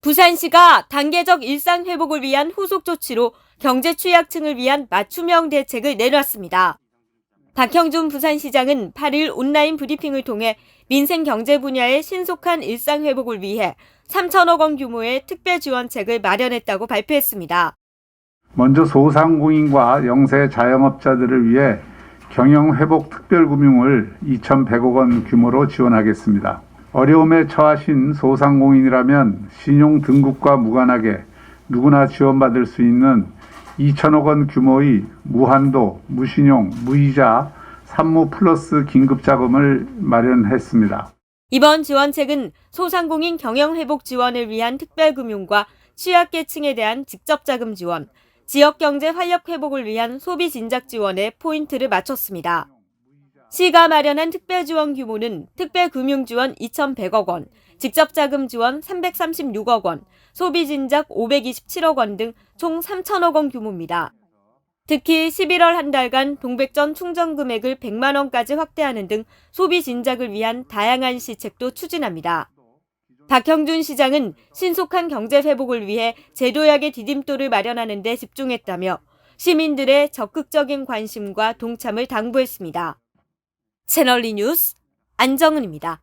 부산시가 단계적 일상 회복을 위한 후속 조치로 경제 취약층을 위한 맞춤형 대책을 내놨습니다. 박형준 부산시장은 8일 온라인 브리핑을 통해 민생 경제 분야의 신속한 일상 회복을 위해 3천억 원 규모의 특별 지원책을 마련했다고 발표했습니다. 먼저 소상공인과 영세 자영업자들을 위해 경영회복 특별금융을 2,100억 원 규모로 지원하겠습니다. 어려움에 처하신 소상공인이라면 신용 등급과 무관하게 누구나 지원받을 수 있는 2천억 원 규모의 무한도, 무신용, 무이자 산무 플러스 긴급 자금을 마련했습니다. 이번 지원책은 소상공인 경영 회복 지원을 위한 특별금융과 취약계층에 대한 직접 자금 지원, 지역 경제 활력 회복을 위한 소비 진작 지원에 포인트를 맞췄습니다. 시가 마련한 특별 지원 규모는 특별 금융 지원 2,100억 원, 직접 자금 지원 336억 원, 소비 진작 527억 원 등 총 3천억 원 규모입니다. 특히 11월 한 달간 동백전 충전 금액을 100만 원까지 확대하는 등 소비 진작을 위한 다양한 시책도 추진합니다. 박형준 시장은 신속한 경제 회복을 위해 제도약의 디딤돌을 마련하는 데 집중했다며 시민들의 적극적인 관심과 동참을 당부했습니다. 채널리 뉴스 안정은입니다.